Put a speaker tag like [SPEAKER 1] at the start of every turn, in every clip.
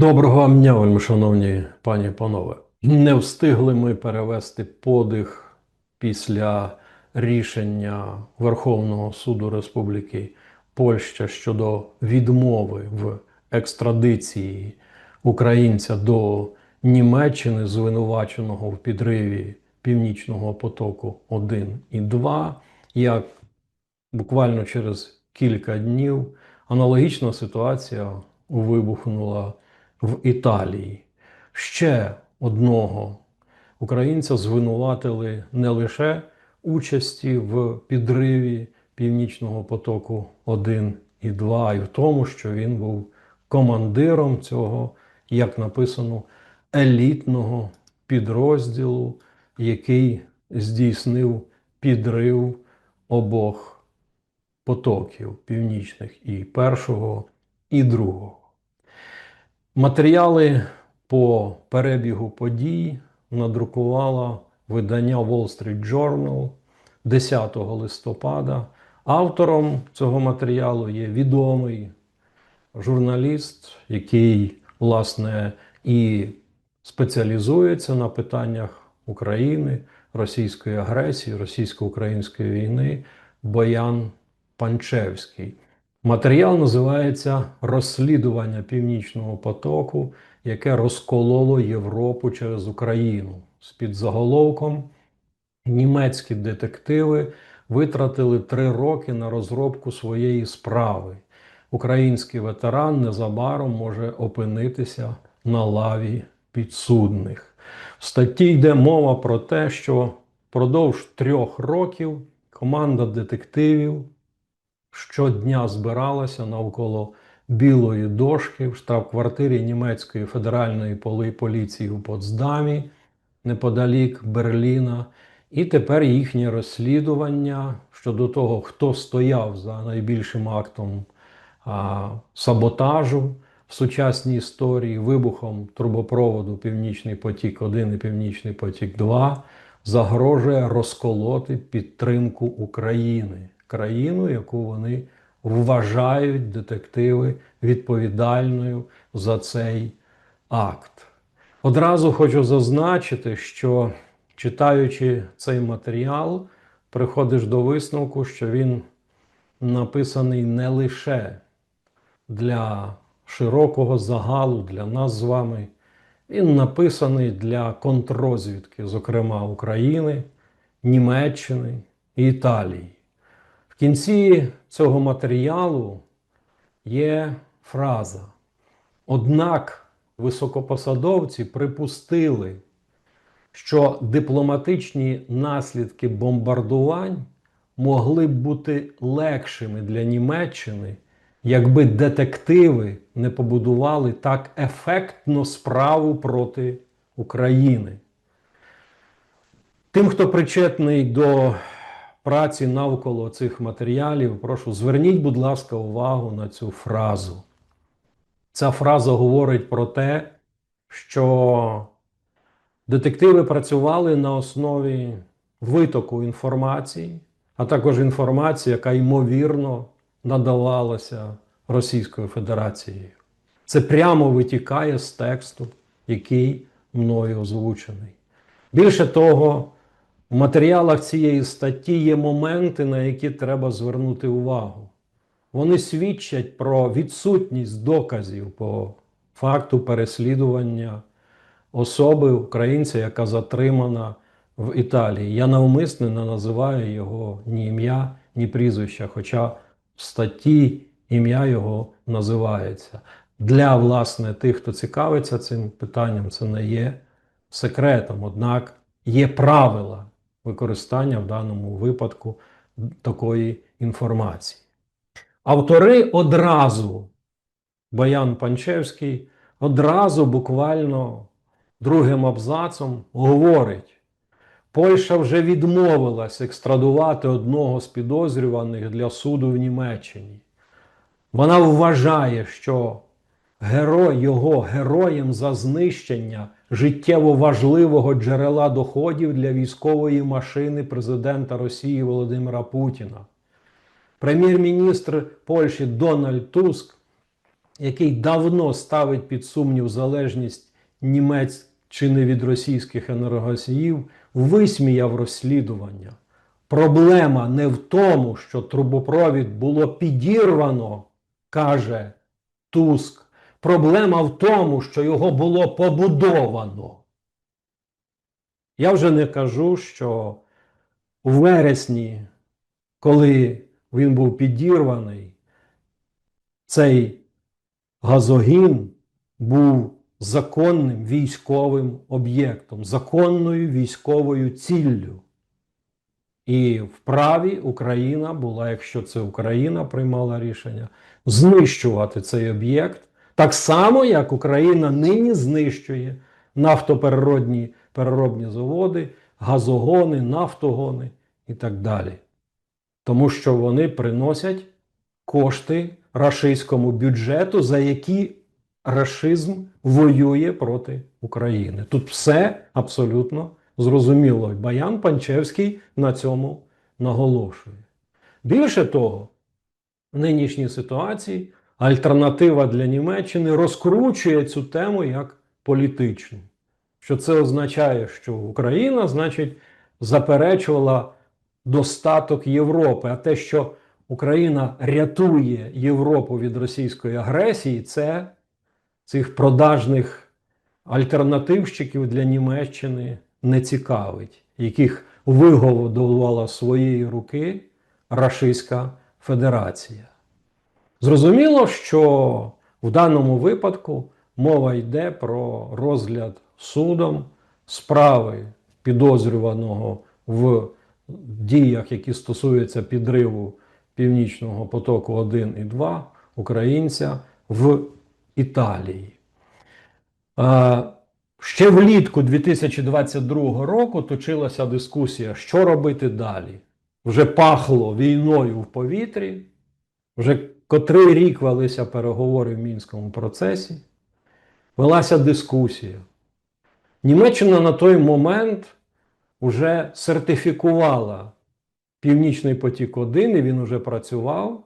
[SPEAKER 1] Доброго вам дня, вельми шановні пані і панове. Не встигли ми перевести подих після рішення Верховного суду Республіки Польща щодо відмови в екстрадиції українця до Німеччини, звинуваченого в підриві Північного потоку 1 і 2, як буквально через кілька днів аналогічна ситуація вибухнула в Італії. Ще одного українця звинуватили не лише участі в підриві Північного потоку 1 і 2, а й в тому, що він був командиром цього, як написано, елітного підрозділу, який здійснив підрив обох потоків північних і першого, і другого. Матеріали по перебігу подій надрукувало видання Wall Street Journal 10 листопада. Автором цього матеріалу є відомий журналіст, який, власне, і спеціалізується на питаннях України, російської агресії, російсько-української війни Боян Панчевський. Матеріал називається Розслідування Північного потоку, яке розкололо Європу через Україну з підзаголовком Німецькі детективи витратили три роки на розробку своєї справи. Український ветеран незабаром може опинитися на лаві підсудних. В статті йде мова про те, що впродовж трьох років команда детективів щодня збиралася навколо білої дошки в штаб-квартирі німецької федеральної поліції у Потсдамі, неподалік Берліна. І тепер їхнє розслідування щодо того, хто стояв за найбільшим актом а, саботажу в сучасній історії, вибухом трубопроводу Північний потік 1 і Північний потік 2, загрожує розколоти підтримку України, країну, яку вони вважають детективи відповідальною за цей акт. Одразу хочу зазначити, що читаючи цей матеріал, приходиш до висновку, що він написаний не лише для широкого загалу, для нас з вами. Він написаний для контррозвідки, зокрема України, Німеччини і Італії. Кінці цього матеріалу є фраза. Однак високопосадовці припустили, що дипломатичні наслідки бомбардувань могли б бути легшими для Німеччини, якби детективи не побудували так ефектно справу проти України. Тим, хто причетний до праці навколо цих матеріалів, прошу зверніть, будь ласка, увагу на цю фразу. Ця фраза говорить про те, що детективи працювали на основі витоку інформації, а також інформації, яка ймовірно надавалася Російською Федерацією. Це прямо витікає з тексту, який мною озвучений. Більше того, в матеріалах цієї статті є моменти, на які треба звернути увагу. Вони свідчать про відсутність доказів по факту переслідування особи українця, яка затримана в Італії. Я навмисно не називаю його ні ім'я, ні прізвища, хоча в статті ім'я його називається. Для власне тих, хто цікавиться цим питанням, це не є секретом. Однак є правила використання в даному випадку такої інформації. Автори одразу, Боян Панчевський, одразу буквально другим абзацом говорить, Польща вже відмовилась екстрадувати одного з підозрюваних для суду в Німеччині. Вона вважає, що герой його героєм за знищення життєво важливого джерела доходів для військової машини президента Росії Володимира Путіна. Прем'єр-міністр Польщі Дональд Туск який давно ставить під сумнів залежність Німеччини від російських енергосіїв, висміяв розслідування. Проблема не в тому, що трубопровід було підірвано, каже Туск. Проблема в тому, що його було побудовано. Я вже не кажу, що у вересні, коли він був підірваний, цей газогін був законним військовим об'єктом, законною військовою ціллю. І вправі Україна була, якщо це Україна приймала рішення, знищувати цей об'єкт, так само, як Україна нині знищує нафтопереробні переробні заводи, газогони, нафтогони і так далі. Тому що вони приносять кошти рашистському бюджету, за які рашизм воює проти України. Тут все абсолютно зрозуміло. Баян Панчевський на цьому наголошує. Більше того, в нинішній ситуації альтернатива для Німеччини розкручує цю тему як політичну. Що це означає, що Україна, значить, заперечувала достаток Європи, а те, що Україна рятує Європу від російської агресії, це цих продажних альтернативщиків для Німеччини не цікавить, яких виголодувала своєї руки Рашистська Федерація. Зрозуміло, що в даному випадку мова йде про розгляд судом справи підозрюваного в діях, які стосуються підриву Північного потоку 1 і 2 українця в Італії. Ще влітку 2022 року точилася дискусія, що робити далі. Вже пахло війною в повітрі, вже котрий рік велися переговори в мінському процесі, велася дискусія. Німеччина на той момент вже сертифікувала Північний потік 1 і він вже працював.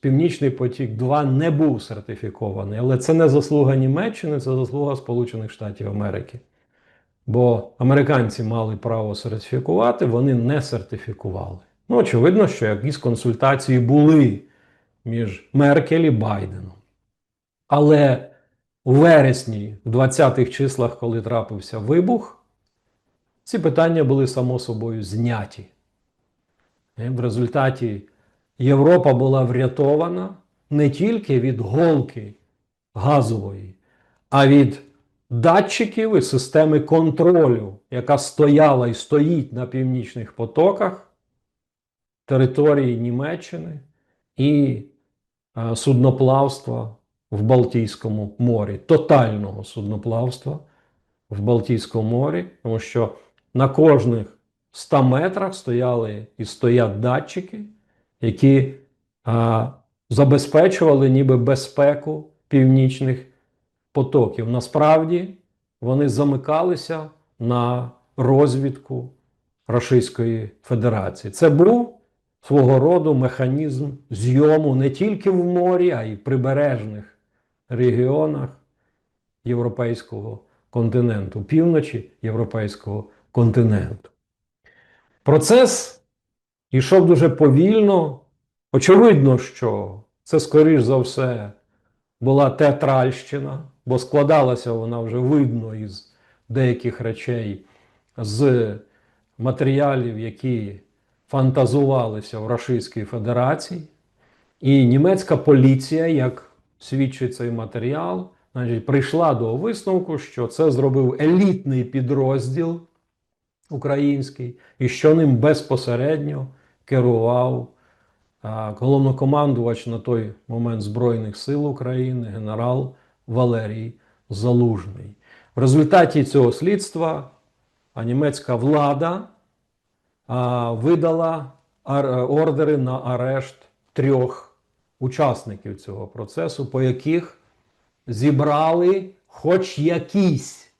[SPEAKER 1] Північний потік 2 не був сертифікований, але це не заслуга Німеччини, це заслуга Сполучених Штатів Америки. Бо американці мали право сертифікувати, вони не сертифікували. Ну, очевидно, що якісь консультації були між Меркель і Байденом. Але у вересні, в 20-х числах, коли трапився вибух, ці питання були само собою зняті. І в результаті Європа була врятована не тільки від голки газової, а від датчиків і системи контролю, яка стояла і стоїть на північних потоках території Німеччини і е, судноплавства в Балтійському морі, тотального судноплавства в Балтійському морі, тому що на кожних 100 метрах стояли і стоять датчики, які а, забезпечували ніби безпеку північних потоків. Насправді вони замикалися на розвідку Російської Федерації. Це був свого роду механізм зйому не тільки в морі, а й прибережних регіонах Європейського континенту, півночі Європейського континенту. Процес йшов дуже повільно. Очевидно, що це, скоріш за все, була театральщина, бо складалася вона вже видно із деяких речей, з матеріалів, які фантазувалися в Російській Федерації. І німецька поліція, як свідчить цей матеріал, значить, прийшла до висновку, що це зробив елітний підрозділ український, і що ним безпосередньо керував а, головнокомандувач на той момент Збройних сил України, генерал Валерій Залужний. В результаті цього слідства а, німецька влада видала ордери на арешт трьох учасників цього процесу, по яких зібрали хоч якісь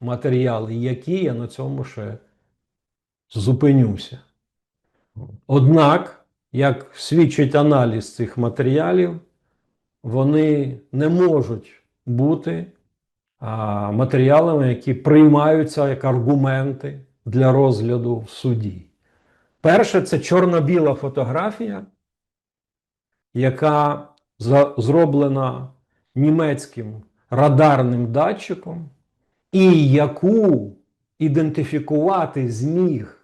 [SPEAKER 1] матеріали, які я на цьому ще зупинюся. Однак, як свідчить аналіз цих матеріалів, вони не можуть бути матеріалами, які приймаються як аргументи для розгляду в суді. Перше, це чорно-біла фотографія, яка зроблена німецьким радарним датчиком, і яку ідентифікувати зміг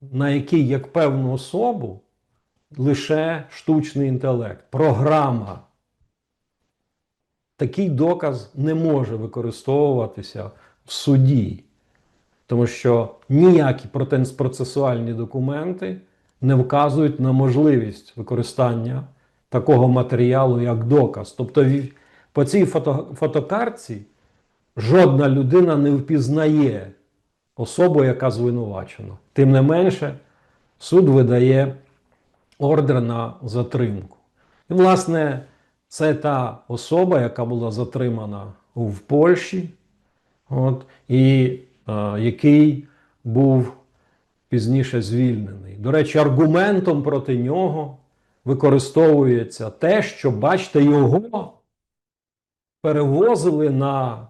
[SPEAKER 1] на який як певну особу лише штучний інтелект, програма. Такий доказ не може використовуватися в суді, тому що ніякі протен- процесуальні документи не вказують на можливість використання такого матеріалу як доказ. Тобто по цій фото- фотокартці жодна людина не впізнає особу, яка звинувачена. Тим не менше, суд видає ордер на затримку. І, власне, це та особа, яка була затримана в Польщі, от, і який був пізніше звільнений. До речі, аргументом проти нього використовується те, що, бачите, його перевозили на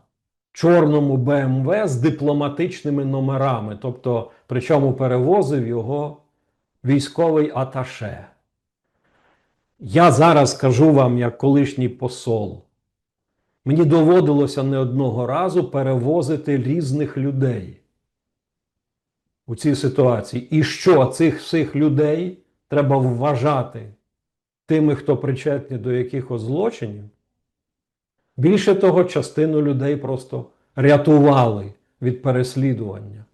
[SPEAKER 1] чорному БМВ з дипломатичними номерами. Тобто, причому перевозив його військовий аташе. Я зараз кажу вам, як колишній посол. Мені доводилося не одного разу перевозити різних людей у цій ситуації. І що цих всіх людей треба вважати тими, хто причетні до якихось злочинів? Більше того, частину людей просто рятували від переслідування.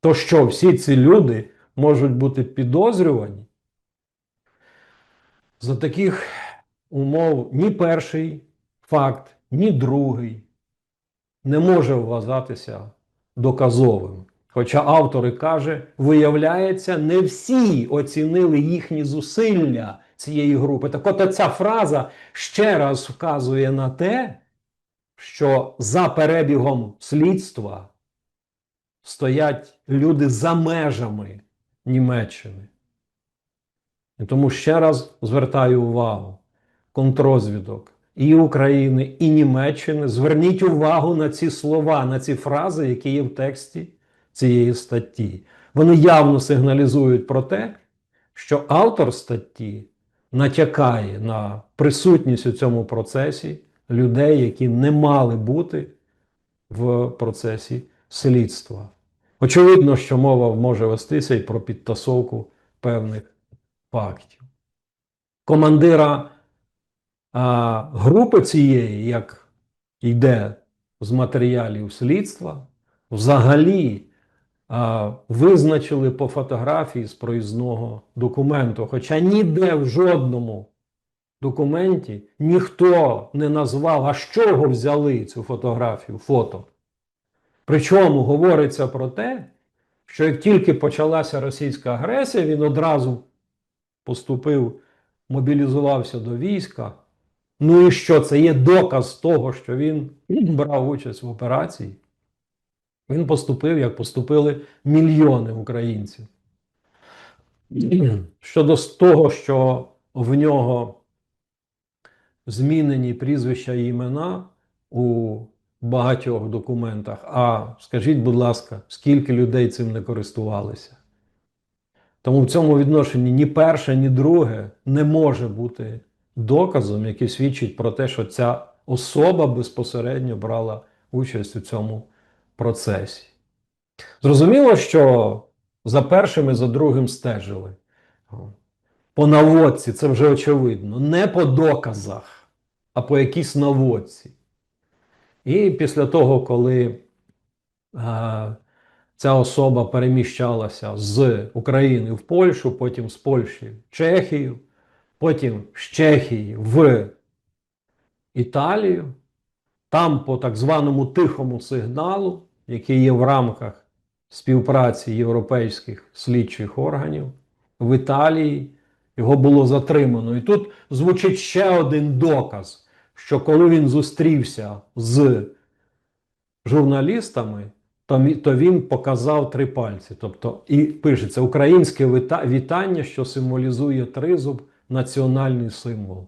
[SPEAKER 1] То що всі ці люди можуть бути підозрювані? За таких умов ні перший факт, ні другий не може вважатися доказовим. Хоча автор і каже, виявляється, не всі оцінили їхні зусилля цієї групи. Так от ця фраза ще раз вказує на те, що за перебігом слідства стоять люди за межами Німеччини. І тому ще раз звертаю увагу: контрозвідок і України, і Німеччини. Зверніть увагу на ці слова, на ці фрази, які є в тексті цієї статті. Вони явно сигналізують про те, що автор статті натякає на присутність у цьому процесі людей, які не мали бути в процесі слідства. Очевидно, що мова може вестися і про підтасовку певних фактів. Командира а, групи цієї, як йде з матеріалів слідства, взагалі а, визначили по фотографії з проїзного документу. Хоча ніде в жодному документі ніхто не назвав, а з чого взяли цю фотографію, фото. Причому говориться про те, що як тільки почалася російська агресія, він одразу поступив, мобілізувався до війська. Ну і що? Це є доказ того, що він брав участь в операції. Він поступив, як поступили мільйони українців. Щодо того, що в нього змінені прізвища і імена у багатьох документах. А скажіть, будь ласка, скільки людей цим не користувалися? Тому в цьому відношенні ні перше, ні друге не може бути доказом, який свідчить про те, що ця особа безпосередньо брала участь у цьому процесі. Зрозуміло, що за першим і за другим стежили. По наводці, це вже очевидно, не по доказах, а по якійсь наводці. І після того, коли а, ця особа переміщалася з України в Польщу, потім з Польщі в Чехію, потім з Чехії в Італію, там по так званому тихому сигналу, який є в рамках співпраці європейських слідчих органів, в Італії його було затримано. І тут звучить ще один доказ, що коли він зустрівся з журналістами, то, він показав три пальці. Тобто, і пишеться українське вітання, що символізує тризуб, національний символ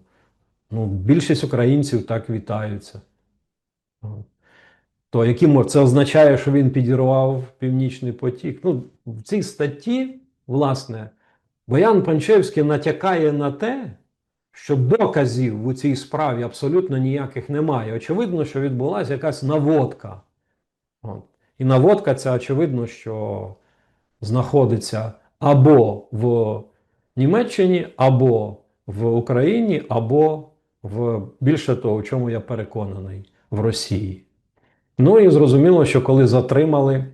[SPEAKER 1] Ну, більшість українців так вітаються. То яким це означає, що він підірвав Північний потік? Ну, в цій статті, власне, Боян Панчевський натякає на те, що доказів у цій справі абсолютно ніяких немає. Очевидно, що відбулася якась наводка. От. І наводка ця, очевидно, що знаходиться або в Німеччині, або в Україні, або в більше того, в чому я переконаний, в Росії. Ну і зрозуміло, що коли затримали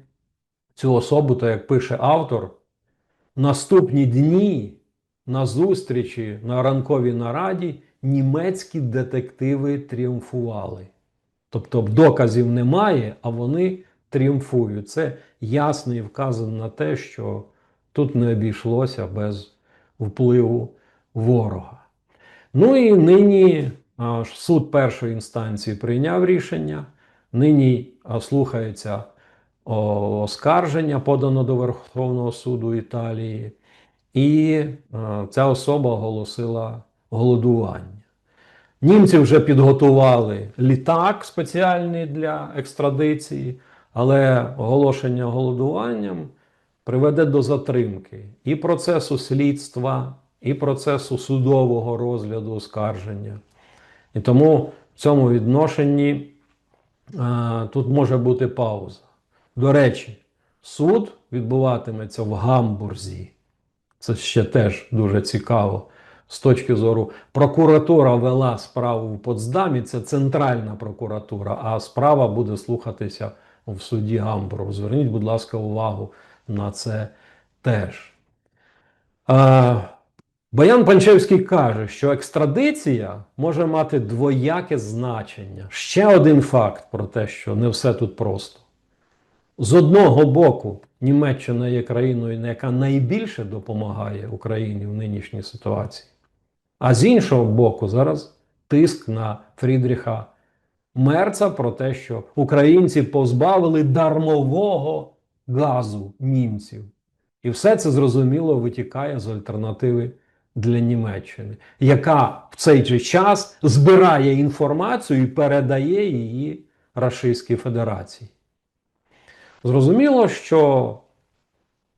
[SPEAKER 1] цю особу, то як пише автор, наступні дні на зустрічі на ранковій нараді німецькі детективи тріумфували. Тобто доказів немає, а вони тріумфують. Це ясний вказан на те, що тут не обійшлося без впливу ворога. Ну і нині суд першої інстанції прийняв рішення. Нині слухається оскарження, подано до Верховного суду Італії, і ця особа оголосила голодування. Німці вже підготували літак спеціальний для екстрадиції, але оголошення голодуванням приведе до затримки і процесу слідства, і процесу судового розгляду оскарження. І тому в цьому відношенні а, тут може бути пауза. До речі, суд відбуватиметься в Гамбурзі. Це ще теж дуже цікаво. З точки зору прокуратура вела справу в Потсдамі, це центральна прокуратура, а справа буде слухатися в суді Гамбургу. Зверніть, будь ласка, увагу на це теж. Баян Панчевський каже, що екстрадиція може мати двояке значення. Ще один факт про те, що не все тут просто. З одного боку, Німеччина є країною, яка найбільше допомагає Україні в нинішній ситуації. А з іншого боку, зараз тиск на Фрідріха Мерца про те, що українці позбавили дармового газу німців. І все це зрозуміло витікає з альтернативи для Німеччини, яка в цей же час збирає інформацію і передає її Рашистській Федерації. Зрозуміло, що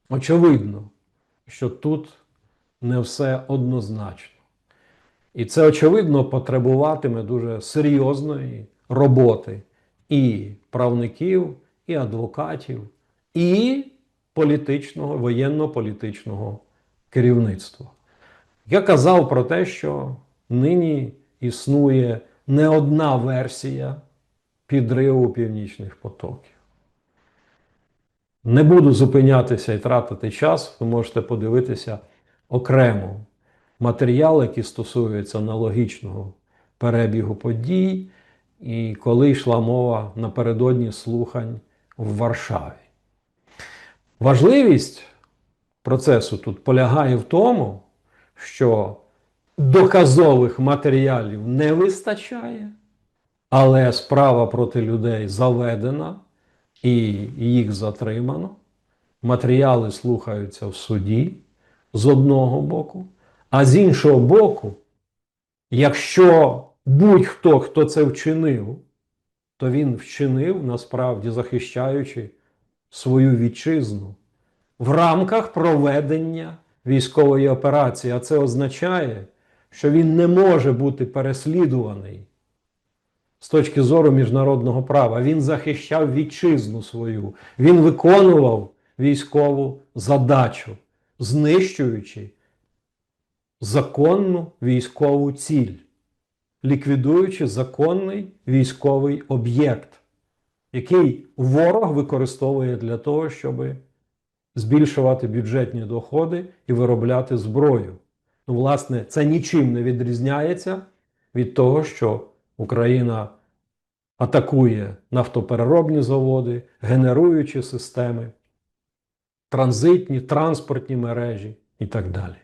[SPEAKER 1] очевидно, що тут не все однозначно. І це, очевидно, потребуватиме дуже серйозної роботи і правників, і адвокатів, і політичного, воєнно-політичного керівництва. Я казав про те, що нині існує не одна версія підриву північних потоків. Не буду зупинятися і тратити час, ви можете подивитися окремо матеріал, який стосується аналогічного перебігу подій, і коли йшла мова напередодні слухань в Варшаві. Важливість процесу тут полягає в тому, що доказових матеріалів не вистачає, але справа проти людей заведена і їх затримано. Матеріали слухаються в суді з одного боку, а з іншого боку, якщо будь-хто, хто це вчинив, то він вчинив насправді захищаючи свою вітчизну в рамках проведення військової операції. А це означає, що він не може бути переслідуваний з точки зору міжнародного права. Він захищав вітчизну свою, він виконував військову задачу, знищуючи законну військову ціль, ліквідуючи законний військовий об'єкт, який ворог використовує для того, щоб збільшувати бюджетні доходи і виробляти зброю. Ну, власне, це нічим не відрізняється від того, що Україна атакує нафтопереробні заводи, генеруючі системи, транзитні, транспортні мережі і так далі.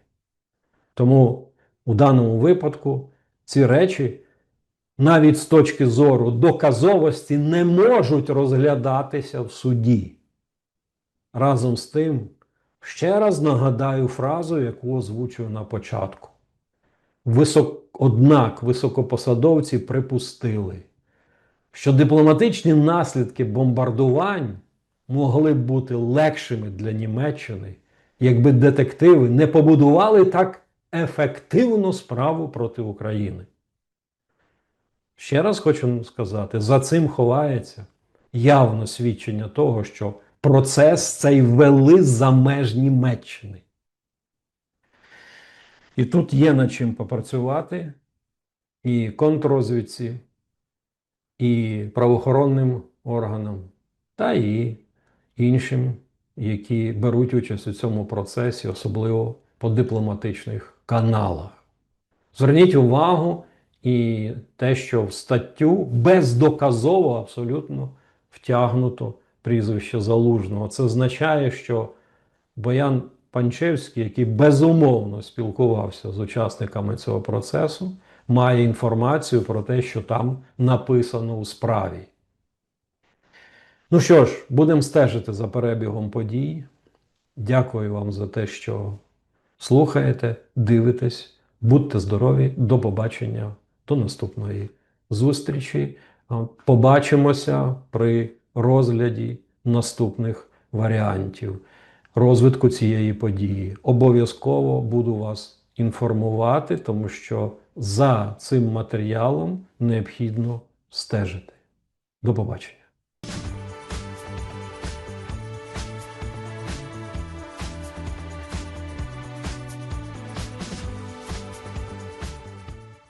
[SPEAKER 1] Тому у даному випадку ці речі, навіть з точки зору доказовості, не можуть розглядатися в суді. Разом з тим, ще раз нагадаю фразу, яку озвучив на початку. висок... однак високопосадовці припустили, що дипломатичні наслідки бомбардувань могли б бути легшими для Німеччини, якби детективи не побудували так ефективну справу проти України. Ще раз хочу сказати: за цим ховається явно свідчення того, що процес цей вели за меж Німеччини. І тут є над чим попрацювати і контррозвідці, і правоохоронним органам, та і іншим, які беруть участь у цьому процесі, особливо по дипломатичних каналах. Зверніть увагу і те, що в статтю бездоказово абсолютно втягнуто прізвище Залужного. Це означає, що Боян Панчевський, який безумовно спілкувався з учасниками цього процесу, має інформацію про те, що там написано у справі. Ну що ж, будемо стежити за перебігом подій. Дякую вам за те, що слухаєте, дивитесь. Будьте здорові, до побачення, до наступної зустрічі. Побачимося при розгляді наступних варіантів розвитку цієї події. Обов'язково буду вас інформувати, тому що за цим матеріалом необхідно стежити. До побачення.